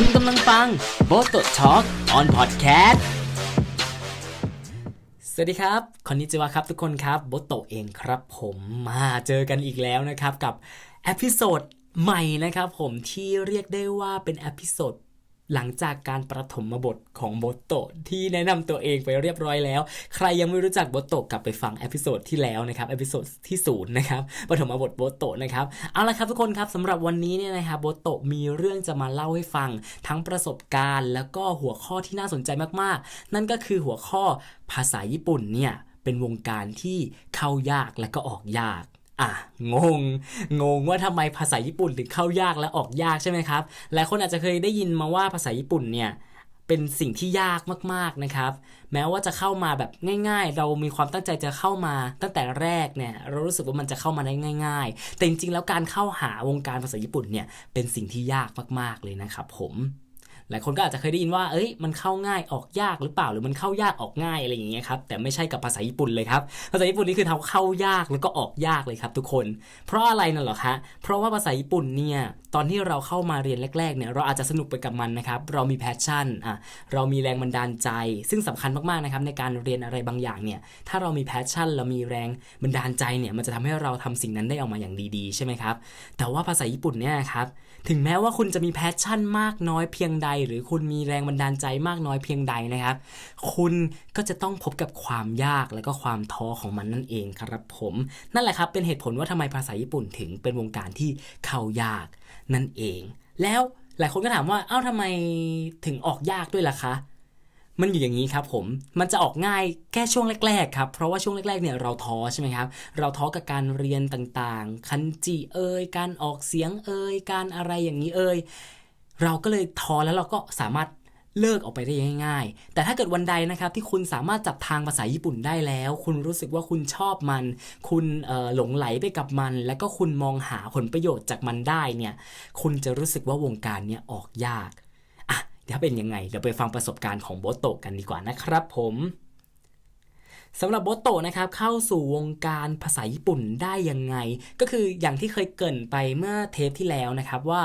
คุณกำลังฟังโบโตทอ l k ออนพอดแคสต์สวัสดีครับคอนนิจิวะครับทุกคนครับโบโตเองครับผมมาเจอกันอีกแล้วนะครับกับเอพิโซดใหม่นะครับผมที่เรียกได้ว่าเป็นเอพิโซด หลังจากการประถมบทของโบโตะที่แนะนำตัวเองไปเรียบร้อยแล้ว ใครยังไม่รู้จักโบโตะกลับไปฟังเอพิโซดที่แล้วนะครับเอพิโซดที่ศูนย์นะครับปฐมบทโบโตะนะครับเอาละครับทุกคนครับสำหรับวันนี้เนี่ยนะครับโบโตะมีเรื่องจะมาเล่าให้ฟัง ทั้งประสบการณ์ แล้วก็หัวข้อที่น่าสนใจมากๆ นั่นก็คือหัวข้อภาษาญี่ปุ่นเนี่ยเป็นวงการที่เข้ายากและก็ออกยาก อะงง งงว่าทำไมภาษาญี่ปุ่นถึงเข้ายากและออกยากใช่ไหมครับหลายคนอาจจะเคยได้ยินมาว่าภาษาญี่ปุ่นเนี่ยเป็นสิ่งที่ยากมากๆนะครับ แม้ว่าจะเข้ามาแบบง่าย ๆ เรามีความตั้งใจจะเข้ามาตั้งแต่แรกเนี่ยเรารู้สึกว่ามันจะเข้ามาได้ง่าย ๆ แต่จริงๆแล้วการเข้าหาวงการภาษาญี่ปุ่นเนี่ยเป็นสิ่งที่ยากมากๆเลยนะครับผม หลายคนก็อาจจะเคยได้ยินว่า เอ้ย มันเข้าง่ายออกยากหรือเปล่า หรือมันเข้ายากออกง่ายอะไรอย่างเงี้ยครับ แต่ไม่ใช่กับภาษาญี่ปุ่นเลยครับ ภาษาญี่ปุ่นนี่คือทำเข้ายากแล้วก็ออกยากเลยครับทุกคน เพราะอะไรน่ะเหรอคะ เพราะว่าภาษาญี่ปุ่นเนี่ยตอนที่เราเข้ามาเรียนแรกๆเนี่ยเราอาจจะสนุกไปกับมันนะครับ เรามีแพชชั่นอะเรามีแรงบันดาลใจ ซึ่งสำคัญมากๆนะครับในการเรียนอะไรบางอย่างเนี่ย ถ้าเรามีแพชชั่น เรามีแรงบันดาลใจเนี่ยมันจะทำให้เราทำสิ่งนั้นได้ออกมาอย่างดีๆ ใช่ไหมครับ แต่ว่าภาษาญี่ปุ่นเนี่ยครับ ถึงแม้ว่าคุณจะมีแพชชั่นมากน้อยเพียงใด หรือคุณมีแรงบันดาลใจมากน้อยเพียงใดนะครับ คุณก็จะต้องพบกับความยากและก็ความท้อของมันนั่นเองครับผม นั่นแหละครับเป็นเหตุผลว่าทำไมภาษาญี่ปุ่นถึงเป็นวงการที่เข้ายากนั่นเอง แล้วหลายคนก็ถามว่าเอ้าทำไมถึงออกยากด้วยล่ะคะ มันอยู่อย่างนี้ครับผมมันจะออกง่ายแค่ช่วงแรก ๆ ครับ เพราะว่าช่วงแรกๆเนี่ยเราท้อใช่ไหมครับ เราท้อกับการเรียนต่างๆ คันจิเอ่ยการออกเสียงเอ่ยการอะไรอย่างนี้เอ่ยเราก็เลยท้อแล้วเราก็สามารถเลิกออกไปได้ง่าย ๆ แต่ถ้าเกิดวันใดนะครับที่คุณสามารถจับทางภาษาญี่ปุ่นได้แล้ว คุณรู้สึกว่าคุณชอบมัน คุณหลงไหลไปกับมัน แล้วก็คุณมองหาผลประโยชน์จากมันได้เนี่ย คุณจะรู้สึกว่าวงการเนี้ยออกยาก อะเป็นยังไงเดี๋ยวไปฟังประสบการณ์ของโบโตกันดีกว่านะครับผมสำหรับโบโตนะครับเข้าสู่วงการภาษาญี่ปุ่นได้ยังไง ก็คืออย่างที่เคยเกินไปเมื่อเทปที่แล้วนะครับว่า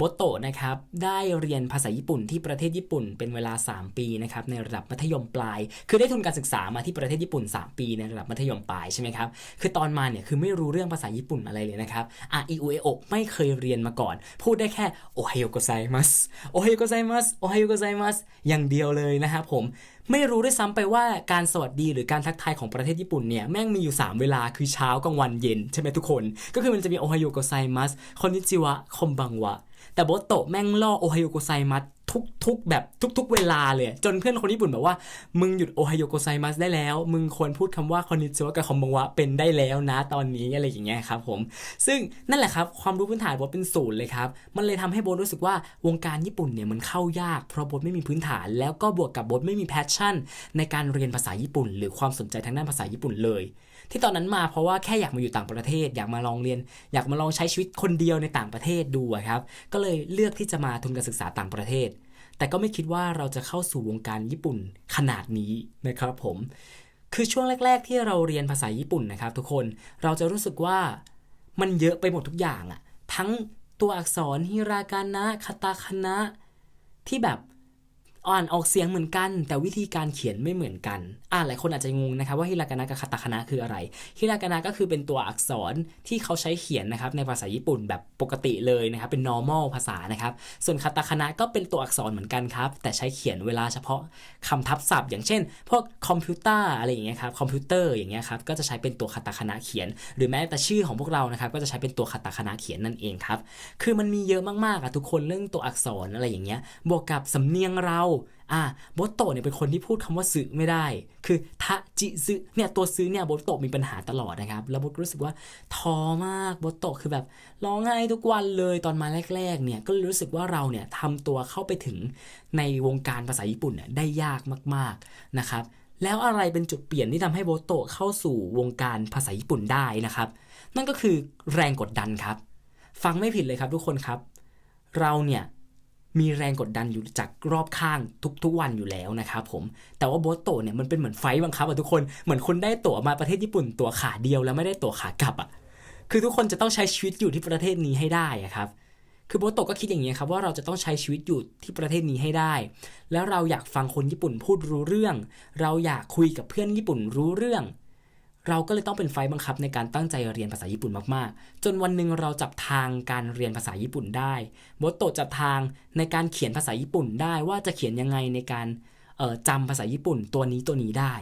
โบโตะนะครับได้เรียนภาษาญี่ปุ่นที่ประเทศญี่ปุ่นเป็นเวลา 3 ปีนะครับในระดับมัธยมปลาย คือได้ทุนการศึกษามาที่ประเทศญี่ปุ่น 3 ปี ในระดับมัธยมปลายใช่ไหมครับคือตอนมาเนี่ยคือไม่รู้เรื่องภาษาญี่ปุ่นอะไรเลยนะครับอะอีอูเอโอไม่เคยเรียนมาก่อน พูดได้แค่โอไฮโอโกไซมัสโอไฮโอโกไซมัสโอไฮโอโกไซมัสอย่างเดียวเลยนะครับผมไม่รู้ด้วยซ้ำไปว่าการสวัสดีหรือการทักทายของประเทศญี่ปุ่นเนี่ยแม่งมีอยู่ 3 เวลาคือเช้ากลางวันเย็นใช่ไหมทุกคน ก็คือมันจะมีโอไฮโอโกไซมัสคอนนิจิวะคอมบังวะ แต่โบโตะแม่งล่อโอไฮโอโกไซมัสทุกๆแบบทุก ๆ เวลาเลย จนเพื่อนคนญี่ปุ่นแบบว่า มึงหยุดโอไฮโอโกไซมัสได้แล้ว มึงควรพูดคำว่าคอนนิจิวะกับคอมบังวะเป็นได้แล้วนะตอนนี้อะไรอย่างเงี้ยครับผม ซึ่งนั่นแหละครับ ความรู้พื้นฐานโบเป็นศูนย์เลยครับ มันเลยทำให้โบรู้สึกว่าวงการญี่ปุ่นเนี่ยมันเข้ายาก เพราะโบไม่มีพื้นฐาน แล้วก็บวกกับโบไม่มีแพชชั่น ในการเรียนภาษาญี่ปุ่น หรือความสนใจทางด้านภาษาญี่ปุ่นเลย ที่ตอนนั้นมาเพราะว่าแค่อยากมาอยู่ต่างประเทศ อยากมาลองเรียน อยากมาลองใช้ชีวิตคนเดียวในต่างประเทศดูครับก็เลยเลือกที่จะมาทุนการศึกษาต่างประเทศ แต่ก็ไม่คิดว่าเราจะเข้าสู่วงการญี่ปุ่นขนาดนี้นะครับผมคือช่วงแรก ๆ ที่เราเรียนภาษาญี่ปุ่นนะครับ ทุกคนเราจะรู้สึกว่ามันเยอะไปหมดทุกอย่างอะทั้งตัวอักษรฮิรากานะคาตาคานะที่แบบ อ่านออกเสียงเหมือนกัน แต่วิธีการเขียนไม่เหมือนกันอ่าหลายคนอาจจะงงนะครับว่าฮิรากานะกับคาตาคานะคืออะไรฮิรากานะก็คือเป็นตัวอักษรที่เขาใช้เขียนนะครับในภาษาญี่ปุ่นแบบปกติเลยนะครับเป็น normal ภาษานะครับส่วนคาตาคานะก็เป็นตัวอักษรเหมือนกันครับแต่ใช้เขียนเวลาเฉพาะคำทับศัพท์ อย่างเช่น พวกคอมพิวเตอร์อะไรอย่างเงี้ยครับคอมพิวเตอร์อย่างเงี้ยครับก็จะใช้เป็นตัวคาตาคานะเขียน หรือแม้แต่ชื่อของพวกเรานะครับก็จะใช้เป็นตัวคาตาคานะเขียนนั่นเองครับคือมันมีเยอะมากๆอะทุกคนเรื่องตัวอักษรอะไรอย่างเงี้ยบวกกับสำเนียงเราอะโบโตเนี่ยเป็นคนที่พูดคำว่าซึไม่ได้ คือทะจิซึเนี่ยตัวซึเนี่ยโบโตมีปัญหาตลอดนะครับ แล้วโบรู้สึกว่าท้อมากโบโตคือแบบร้องไห้ทุกวันเลยตอนมาแรก ๆ เนี่ยก็รู้สึกว่าเราเนี่ยทำตัวเข้าไปถึงในวงการภาษาญี่ปุ่นเนี่ยได้ยากมากๆนะครับแล้วอะไรเป็นจุดเปลี่ยนที่ทำให้โบโตเข้าสู่วงการภาษาญี่ปุ่นได้นะครับ นั่นก็คือแรงกดดันครับ ฟังไม่ผิดเลยครับทุกคนครับ เราเนี่ย มีแรงกดดันอยู่จากรอบข้างทุกๆวันอยู่แล้วนะครับผม แต่ว่าโบสโตเนี่ยมันเป็นเหมือนไฟบังคับอะทุกคน เหมือนคุณได้ตั๋วมาประเทศญี่ปุ่นตั๋วขาเดียวแล้วไม่ได้ตั๋วขากลับอะคือทุกคนจะต้องใช้ชีวิตอยู่ที่ประเทศนี้ให้ได้อะครับ คือโบโตก็คิดอย่างนี้ครับว่าเราจะต้องใช้ชีวิตอยู่ที่ประเทศนี้ให้ได้ แล้วเราอยากฟังคนญี่ปุ่นพูดรู้เรื่อง เราอยากคุยกับเพื่อนญี่ปุ่นรู้เรื่อง เราก็เลยต้องเป็นไฟบังคับในการตั้งใจเรียนภาษาญี่ปุ่นมากๆ จนวันหนึ่งเราจับทางการเรียนภาษาญี่ปุ่นได้โบโตจับทางในการเขียนภาษาญี่ปุ่นได้ว่าจะเขียนยังไงในการเอ่อจำภาษาญี่ปุ่นตัวนี้ตัวนี้ได้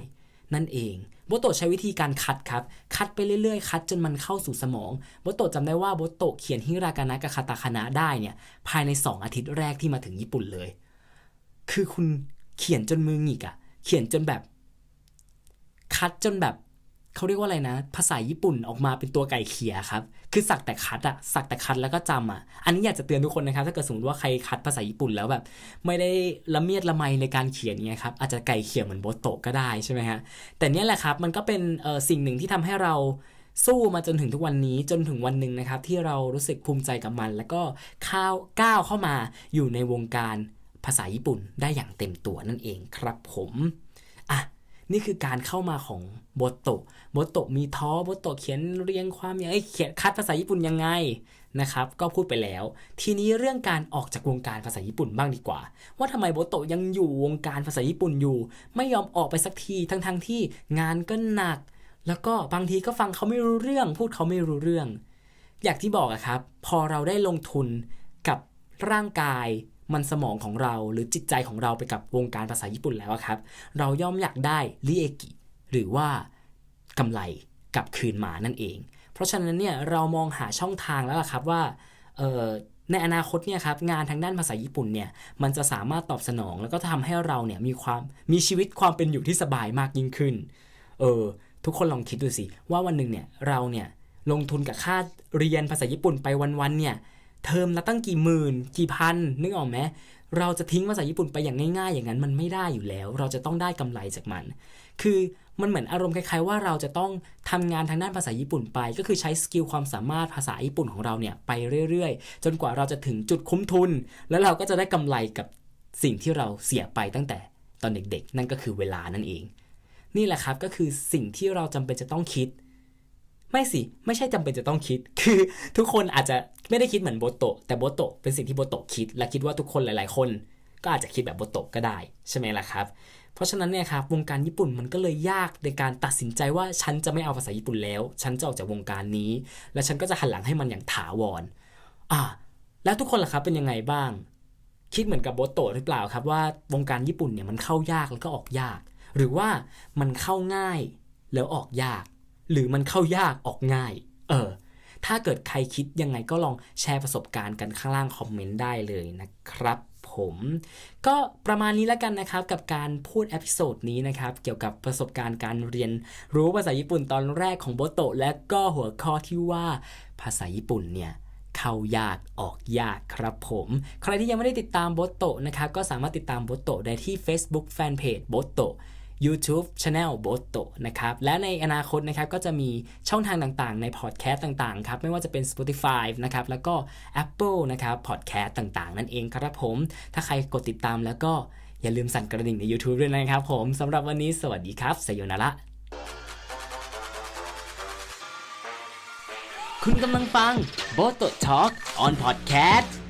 นั่นเองโบโตใช้วิธีการคัดครับ คัดไปเรื่อยๆ คัดจนมันเข้าสู่สมองโบโตะจำได้ว่าโบโตเขียนฮิรากานะกับคาตาคานะได้เนี่ยภายใน 2 อาทิตย์แรกที่มาถึงญี่ปุ่นเลย คือคุณเขียนจนมือหงิกอะเขียนจนแบบ คัดจนแบบ เขาเรียกว่าอะไรนะ ภาษาญี่ปุ่นออกมาเป็นตัวไก่เขียครับ คือสักแต่คัดอะสักแต่คัดแล้วก็จำอะอันนี้อยากจะเตือนทุกคนนะครับ ถ้าเกิดสมมติว่าใครคัดภาษาญี่ปุ่นแล้วแบบ ไม่ได้ละเมียดละไมในการเขียนเนี่ยครับอาจจะไก่เขียเหมือนโบโตก็ได้ใช่ไหมฮะแต่เนี่ยแหละครับมันก็เป็นสิ่งหนึ่งที่ทำให้เราสู้มาจนถึงทุกวันนี้จนถึงวันหนึ่งนะครับ ที่เรารู้สึกภูมิใจกับมัน แล้วก็ข้าวก้าวเข้ามาอยู่ในวงการภาษาญี่ปุ่นได้อย่างเต็มตัวนั่นเองครับผม นี่คือการเข้ามาของโบโตะโบโตะมีท้อโบโตะเขียนเรียงความยังไงเขียนคัดภาษาญี่ปุ่นยังไงนะครับ ก็พูดไปแล้ว ทีนี้เรื่องการออกจากวงการภาษาญี่ปุ่นบ้างดีกว่า ว่าทำไมโบโตะยังอยู่วงการภาษาญี่ปุ่นอยู่ ไม่ยอมออกไปสักทีทั้งๆทที่งานก็หนัก แล้วก็บางทีก็ฟังเขาไม่รู้เรื่อง พูดเขาไม่รู้เรื่อง อย่างที่บอกอะครับ พอเราได้ลงทุนกับร่างกาย มันสมองของเราหรือจิตใจของเราไปกับวงการภาษาญี่ปุ่นแล้วครับ เราย่อมอยากได้ริเอกิหรือว่ากำไรกลับคืนมานั่นเอง เพราะฉะนั้นเนี่ยเรามองหาช่องทางแล้วล่ะครับว่าในอนาคตเนี่ยครับงานทางด้านภาษาญี่ปุ่นเนี่ยมันจะสามารถตอบสนอง แล้วก็ทำให้เราเนี่ยมีความมีชีวิตความเป็นอยู่ที่สบายมากยิ่งขึ้นเออทุกคนลองคิดดูสิว่าวันหนึ่งเนี่ยเราเนี่ยลงทุนกับค่าเรียนภาษาญี่ปุ่นไปวันๆเนี่ย เทอมละตั้งกี่หมื่นกี่พันนึกออกไหมเราจะทิ้งภาษาญี่ปุ่นไปอย่างง่ายๆ อย่างนั้นมันไม่ได้อยู่แล้ว เราจะต้องได้กำไรจากมัน คือมันเหมือนอารมณ์คล้ายๆ ว่าเราจะต้องทำงานทางด้านภาษาญี่ปุ่นไป ก็คือใช้สกิลความสามารถภาษาญี่ปุ่นของเราเนี่ยไปเรื่อยๆ จนกว่าเราจะถึงจุดคุ้มทุน แล้วเราก็จะได้กำไรกับสิ่งที่เราเสียไปตั้งแต่ตอนเด็กๆ นั่นก็คือเวลานั่นเอง นี่แหละครับก็คือสิ่งที่เราจำเป็นจะต้องคิด ไม่สิ ไม่ใช่จำเป็นจะต้องคิด คือทุกคนอาจจะไม่ได้คิดเหมือนโบโตะแต่โบโตะเป็นสิ่งที่โบโตะคิด และคิดว่าทุกคนหลาย ๆ คน ก็อาจจะคิดแบบโบโตะก็ได้ ใช่ไหมล่ะครับ เพราะฉะนั้นเนี่ยครับวงการญี่ปุ่นมันก็เลยยากในการตัดสินใจว่าฉันจะไม่เอาภาษาญี่ปุ่นแล้ว ฉันจะออกจากวงการนี้ และฉันก็จะหันหลังให้มันอย่างถาวรอ่าแล้วทุกคนล่ะครับเป็นยังไงบ้าง คิดเหมือนกับโบโตะหรือเปล่าครับว่าวงการญี่ปุ่นเนี่ยมันเข้ายากแล้วก็ออกยาก หรือว่ามันเข้าง่ายแล้วออกยาก หรือมันเข้ายากออกง่าย เออ ถ้าเกิดใครคิดยังไงก็ลองแชร์ประสบการณ์กันข้างล่างคอมเมนต์ได้เลยนะครับผมก็ประมาณนี้แล้วกันนะครับกับการพูดเอพิโซดนี้นะครับเกี่ยวกับประสบการณ์การเรียนรู้ภาษาญี่ปุ่นตอนแรกของโบโตและก็หัวข้อที่ว่าภาษาญี่ปุ่นเนี่ยเข้ายากออกยากครับผม ใครที่ยังไม่ได้ติดตามโบโตนะครับก็สามารถติดตามโบโตได้ที่ Facebook Fanpage โบโต YouTube Channel โบโตะนะครับ และในอนาคตนะครับก็จะมีช่องทางต่างๆ ในพอดแคสต์ต่างๆ ครับ ไม่ว่าจะเป็น Spotify นะครับ แล้วก็ Apple นะครับพอดแคสต์ต่างๆ นั่นเองครับผม ถ้าใครกดติดตามแล้วก็อย่าลืมสั่นกระดิ่งใน YouTube ด้วยนะครับผมสำหรับวันนี้สวัสดีครับสยนาระคุณกำลังฟังโบโตะ Talk on Podcast